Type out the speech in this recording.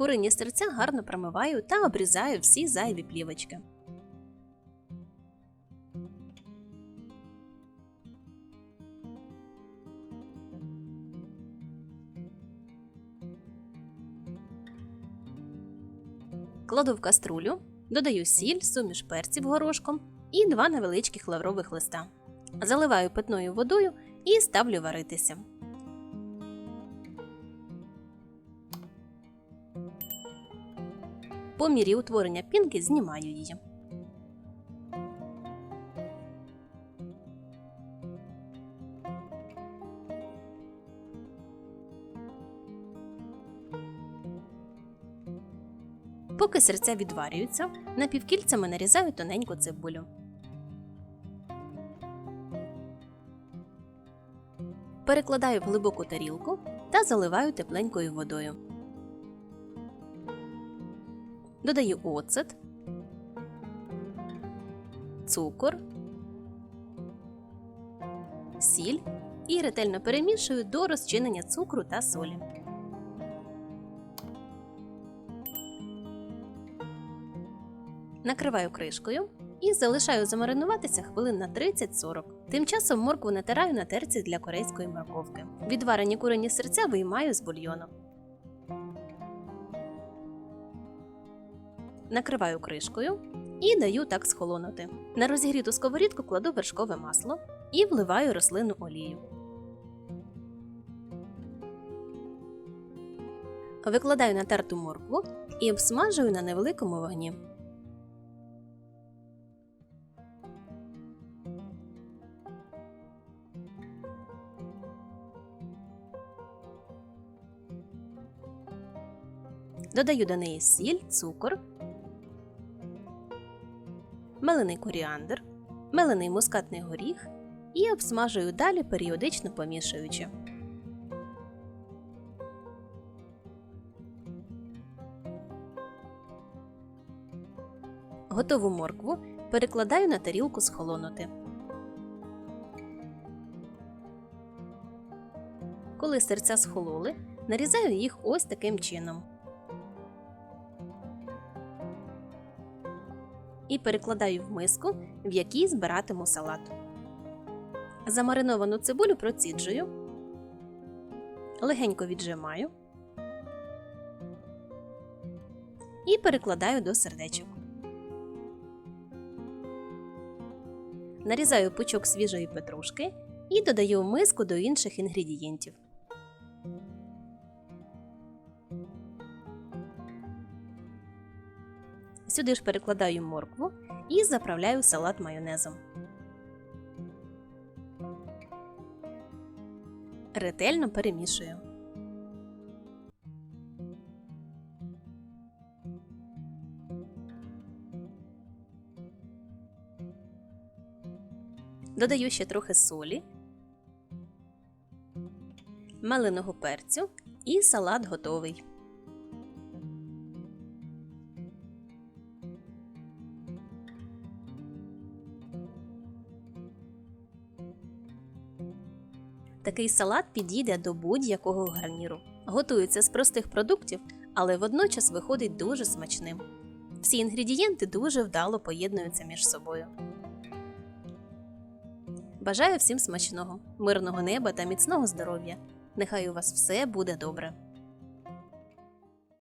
Курині серця гарно промиваю та обрізаю всі зайві плівочки. Кладу в каструлю, додаю сіль, суміш перців горошком і два невеличких лаврових листа. Заливаю питною водою і ставлю варитися. По мірі утворення пінки знімаю її. Поки серця відварюються, напівкільцями нарізаю тоненьку цибулю. Перекладаю в глибоку тарілку та заливаю тепленькою водою. Додаю оцет, цукор, сіль і ретельно перемішую до розчинення цукру та солі. Накриваю кришкою і залишаю замаринуватися хвилин на 30-40. Тим часом моркву натираю на терці для корейської морковки. Відварені курені серця виймаю з бульйону. Накриваю кришкою і даю так схолонути. На розігріту сковорідку кладу вершкове масло і вливаю рослинну олію. Викладаю натерту моркву і обсмажую на невеликому вогні. Додаю до неї сіль, цукор, мелений коріандр, мелений мускатний горіх і обсмажую далі, періодично помішуючи. Готову моркву перекладаю на тарілку схолонути. Коли серця схололи, нарізаю їх ось таким чином. І перекладаю в миску, в якій збиратиму салат. Замариновану цибулю проціджую, легенько віджимаю і перекладаю до сердечок. Нарізаю пучок свіжої петрушки і додаю в миску до інших інгредієнтів. Сюди ж перекладаю моркву і заправляю салат майонезом. Ретельно перемішую. Додаю ще трохи солі, меленого перцю і салат готовий. Такий салат підійде до будь-якого гарніру. Готується з простих продуктів, але водночас виходить дуже смачним. Всі інгредієнти дуже вдало поєднуються між собою. Бажаю всім смачного, мирного неба та міцного здоров'я. Нехай у вас все буде добре.